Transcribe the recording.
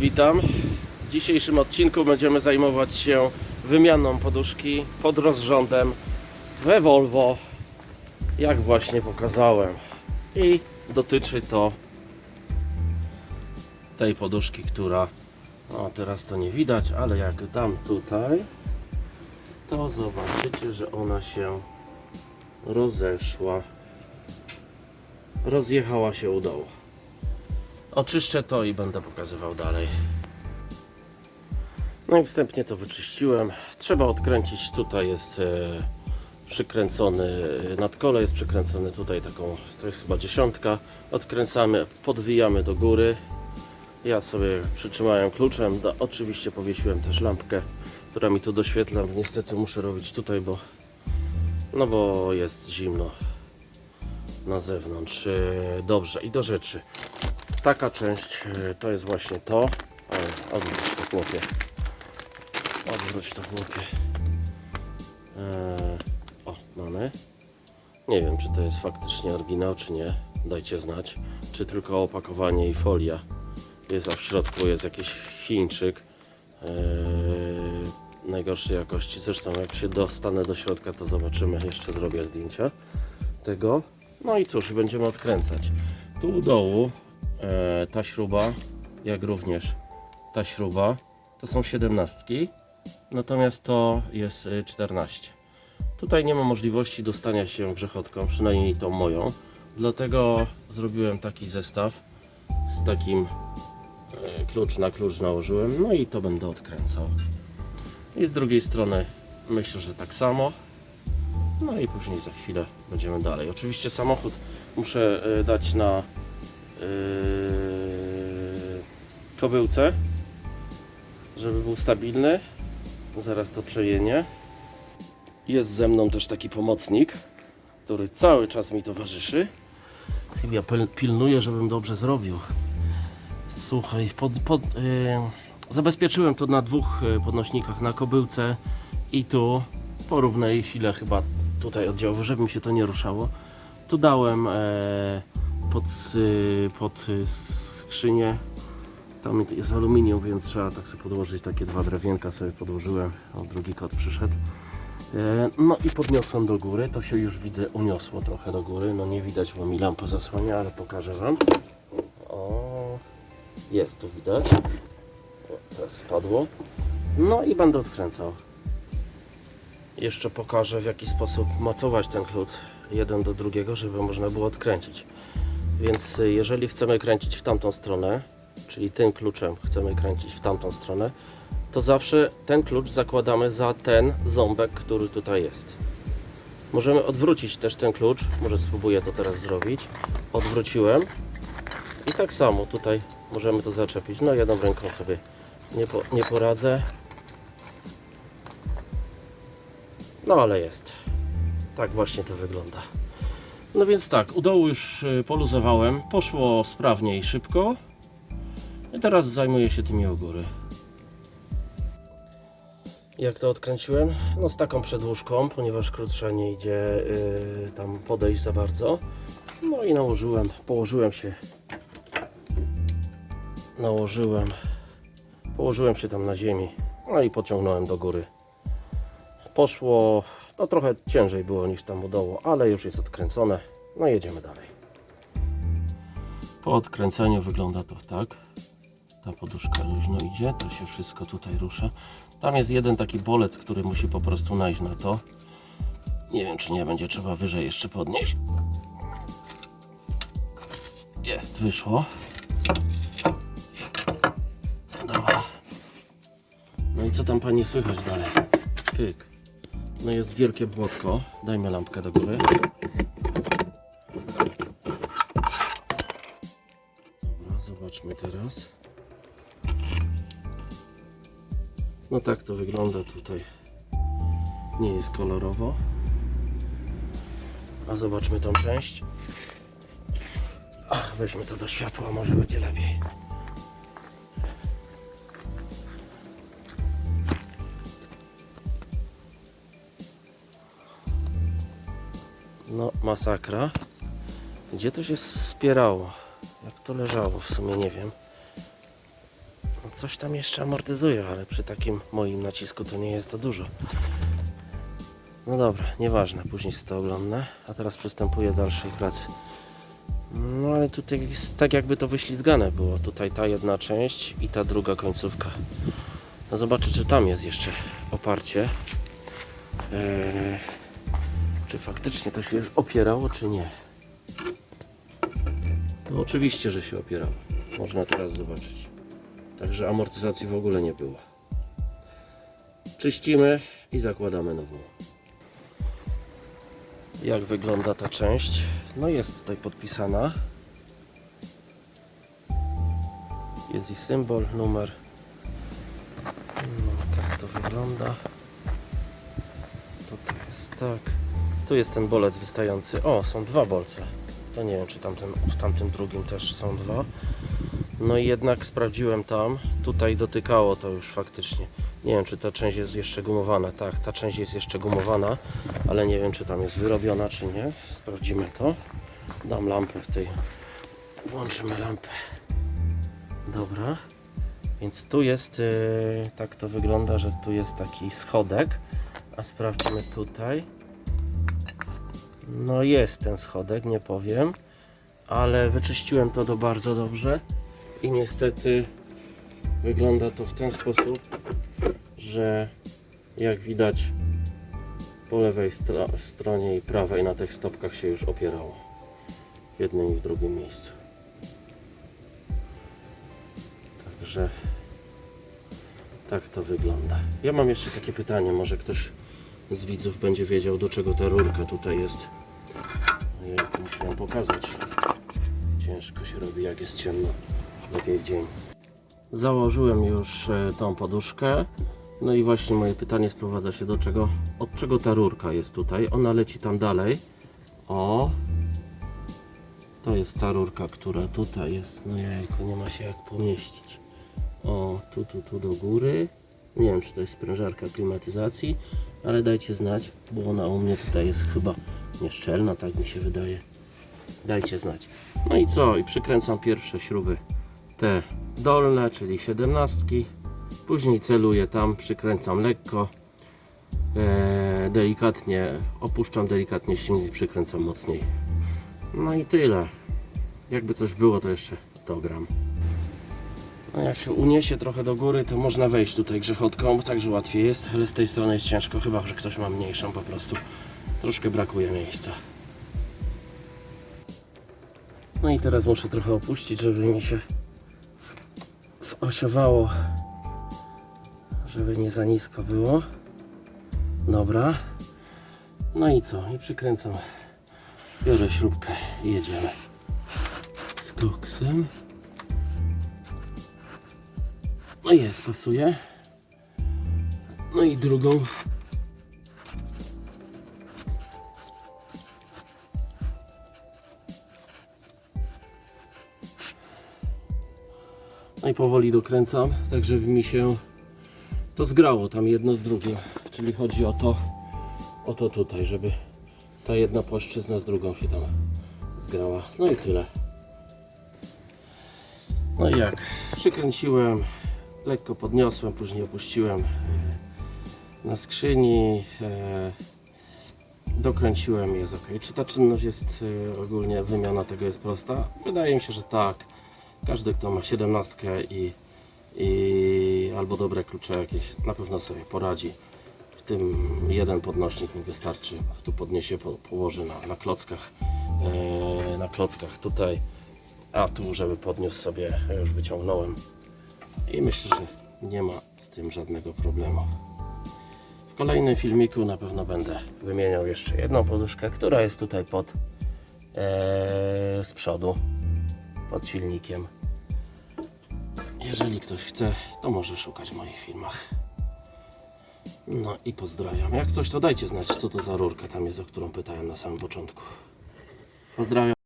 Witam. W dzisiejszym odcinku będziemy zajmować się wymianą poduszki pod rozrządem we Volvo, jak właśnie pokazałem. I dotyczy to tej poduszki, która teraz to nie widać, ale jak dam tutaj, to zobaczycie, że ona się rozeszła. Rozjechała się u dołu. Oczyszczę to i będę pokazywał dalej. No i wstępnie to wyczyściłem. Trzeba odkręcić. Tutaj jest e, przykręcony e, nadkole, jest przykręcony tutaj taką, to jest chyba dziesiątka. Odkręcamy, podwijamy do góry. Ja sobie przytrzymałem kluczem. Do, oczywiście powiesiłem też lampkę, która mi tu doświetla. Niestety muszę robić tutaj, bo no bo jest zimno na zewnątrz. E, Dobrze, i do rzeczy. Taka część e, to jest właśnie to. O, Odwróć to chłopie. Odwróć to chłopie. E, O, mamy. Nie wiem, czy to jest faktycznie oryginał, czy nie. Dajcie znać. Czy tylko opakowanie i folia jest, a w środku jest jakiś Chińczyk e, najgorszej jakości. Zresztą, jak się dostanę do środka, to zobaczymy. Jeszcze zrobię zdjęcia tego. No i cóż, będziemy odkręcać. Tu u dołu e, ta śruba, jak również ta śruba, to są 17, natomiast to jest e, 14. Tutaj nie ma możliwości dostania się grzechotką, przynajmniej tą moją, dlatego zrobiłem taki zestaw z takim e, klucz na klucz nałożyłem, no i to będę odkręcał. I z drugiej strony myślę, że tak samo. No i później za chwilę będziemy dalej. Oczywiście samochód muszę e, dać na kobyłce, żeby był stabilny. Zaraz to przejenie. Jest ze mną też taki pomocnik, który cały czas mi towarzyszy. Ja pil- pilnuję, żebym dobrze zrobił. Słuchaj, pod, pod, yy, zabezpieczyłem to na dwóch yy, podnośnikach, na kobyłce i tu. Po równej sile chyba tutaj oddziału, żeby mi się to nie ruszało. Tu dałem e, pod, y, pod skrzynię. Tam jest aluminium, więc trzeba tak sobie podłożyć takie dwa drewienka sobie podłożyłem. O, drugi kot przyszedł. E, no i podniosłem do góry. To się już widzę uniosło trochę do góry. No nie widać, bo mi lampa zasłania, ale pokażę Wam. O, jest tu widać. O, teraz spadło. No i będę odkręcał. Jeszcze pokażę w jaki sposób mocować ten klucz jeden do drugiego, żeby można było odkręcić. Więc y, jeżeli chcemy kręcić w tamtą stronę, czyli tym kluczem chcemy kręcić w tamtą stronę, to zawsze ten klucz zakładamy za ten ząbek, który tutaj jest. Możemy odwrócić też ten klucz, może spróbuję to teraz zrobić. Odwróciłem i tak samo tutaj możemy to zaczepić. No jedną ręką sobie nie, po, nie poradzę. No ale jest. Tak właśnie to wygląda. No więc tak, u dołu już y, poluzowałem. Poszło sprawnie i szybko. I teraz zajmuję się tymi u góry. Jak to odkręciłem? No z taką przedłużką, ponieważ krótsza nie idzie y, tam podejść za bardzo. No i nałożyłem, położyłem się. Nałożyłem. Położyłem się tam na ziemi. No i pociągnąłem do góry. Poszło, no trochę ciężej było niż tam u dołu, ale już jest odkręcone. No jedziemy dalej. Po odkręceniu wygląda to tak. Ta poduszka luźno idzie, to się wszystko tutaj rusza. Tam jest jeden taki bolec, który musi po prostu najść na to. Nie wiem, czy nie będzie trzeba wyżej jeszcze podnieść. Jest, wyszło. Dobra. No i co tam pani słychać dalej? Pyk. No jest wielkie błotko. Dajmy lampkę do góry. Dobra, zobaczmy teraz. No tak to wygląda tutaj. Nie jest kolorowo. A zobaczmy tą część. Ach, weźmy to do światła, może będzie lepiej. No, masakra. Gdzie to się spierało? Jak to leżało? W sumie nie wiem. No coś tam jeszcze amortyzuje, ale przy takim moim nacisku to nie jest to dużo. No dobra, nieważne, później sobie to oglądnę, a teraz przystępuję do dalszej pracy. No ale tutaj jest tak jakby to wyślizgane było. Tutaj ta jedna część i ta druga końcówka. No zobaczę czy tam jest jeszcze oparcie. Eee, czy faktycznie to się już opierało czy nie. No oczywiście, że się opierało. Można teraz zobaczyć. Także amortyzacji w ogóle nie było. Czyścimy i zakładamy nową. Jak wygląda ta część? No jest tutaj podpisana. Jest i symbol, numer. No, tak to wygląda. Tutaj jest tak. Tu jest ten bolec wystający. O, są dwa bolce. To nie wiem, czy tamten, w tamtym drugim też są dwa. No i jednak sprawdziłem tam. Tutaj dotykało to już faktycznie. Nie wiem, czy ta część jest jeszcze gumowana. Tak, ta część jest jeszcze gumowana, ale nie wiem, czy tam jest wyrobiona, czy nie. Sprawdzimy to. Dam lampę w tej. Włączymy lampę. Dobra. Więc tu jest, yy, tak to wygląda, że tu jest taki schodek. A sprawdźmy tutaj. No jest ten schodek, nie powiem. Ale wyczyściłem to do bardzo dobrze. I niestety wygląda to w ten sposób, że jak widać po lewej stro- stronie i prawej na tych stopkach się już opierało. W jednym i w drugim miejscu. Także tak to wygląda. Ja mam jeszcze takie pytanie, może ktoś z widzów będzie wiedział do czego ta rurka tutaj jest. Muszę wam pokazać. Ciężko się robi jak jest ciemno. Lepiej w dzień. Założyłem już e, tą poduszkę. No i właśnie moje pytanie sprowadza się do czego, od czego ta rurka jest tutaj. Ona leci tam dalej. O! To jest ta rurka, która tutaj jest. No jajko, nie ma się jak pomieścić. O, tu, tu, tu do góry. Nie wiem, czy to jest sprężarka klimatyzacji, ale dajcie znać, bo ona u mnie tutaj jest chyba nieszczelna, tak mi się wydaje. Dajcie znać. No i co? I przykręcam pierwsze śruby, te dolne, czyli 17. Później celuję tam, przykręcam lekko. E, delikatnie, opuszczam delikatnie silnik, przykręcam mocniej. No i tyle. Jakby coś było, to jeszcze dogram. No jak się uniesie trochę do góry, to można wejść tutaj grzechotką, także łatwiej jest, ale z tej strony jest ciężko, chyba że ktoś ma mniejszą po prostu. Troszkę brakuje miejsca. No i teraz muszę trochę opuścić, żeby mi się zosiowało, żeby nie za nisko było. Dobra. No i co? I przykręcam. Biorę śrubkę i jedziemy. Z koksem. No i jest, pasuje. No i drugą. No i powoli dokręcam, tak żeby mi się to zgrało tam jedno z drugim. Czyli chodzi o to, o to tutaj, żeby ta jedna płaszczyzna z drugą się tam zgrała. No i tyle. No i jak przykręciłem, lekko podniosłem, później opuściłem e, na skrzyni, e, dokręciłem jest ok. Czy ta czynność jest e, ogólnie, wymiana tego jest prosta? Wydaje mi się, że tak. Każdy, kto ma 17 i, i albo dobre klucze jakieś, na pewno sobie poradzi. W tym jeden podnośnik mi wystarczy. Tu podniesie, po, położy na, na klockach. E, na klockach tutaj a tu, żeby podniósł sobie, już wyciągnąłem. I myślę, że nie ma z tym żadnego problemu. W kolejnym filmiku na pewno będę wymieniał jeszcze jedną poduszkę, która jest tutaj pod e, z przodu, pod silnikiem. Jeżeli ktoś chce, to może szukać w moich filmach. No i pozdrawiam. Jak coś, to dajcie znać, co to za rurka tam jest, o którą pytałem na samym początku. Pozdrawiam.